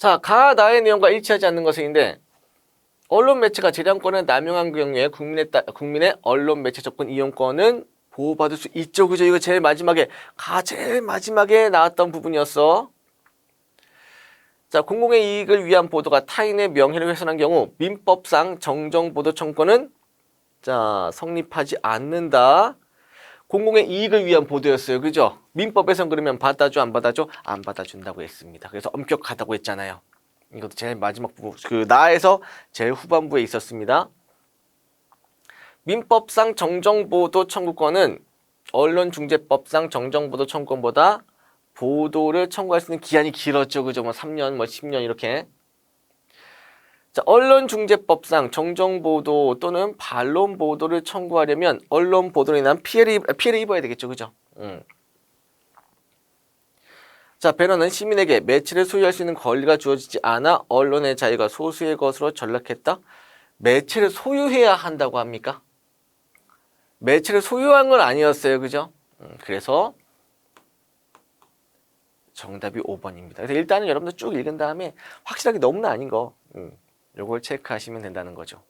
자, 가 나의 내용과 일치하지 않는 것인데 언론 매체가 재량권을 남용한 경우에 국민의 따, 국민의 언론 매체 접근 이용권은 보호받을 수 있죠. 그죠? 이거 제일 마지막에 가 제일 마지막에 나왔던 부분이었어. 자, 공공의 이익을 위한 보도가 타인의 명예를 훼손한 경우 민법상 정정 보도 청구는 자, 성립하지 않는다. 공공의 이익을 위한 보도였어요. 그죠? 민법에선 그러면 받아줘, 안 받아줘? 안 받아준다고 했습니다. 그래서 엄격하다고 했잖아요. 이것도 제일 마지막 부분, 그 나에서 제일 후반부에 있었습니다. 민법상 정정보도 청구권은 언론중재법상 정정보도 청구권보다 보도를 청구할 수 있는 기한이 길었죠. 그죠? 뭐 3년, 뭐 10년 이렇게. 자, 언론중재법상 정정보도 또는 반론보도를 청구하려면 언론보도로 인한 피해를, 입- 피해를 입어야 되겠죠. 그죠? 음. 자, 배너는 시민에게 매체를 소유할 수 있는 권리가 주어지지 않아 언론의 자유가 소수의 것으로 전락했다. 매체를 소유해야 한다고 합니까? 매체를 소유한 건 아니었어요. 그죠? 음, 그래서 정답이 5번입니다. 그래서 일단은 여러분들 쭉 읽은 다음에 확실하게 너무나 아닌 거, 음, 요걸 체크하시면 된다는 거죠.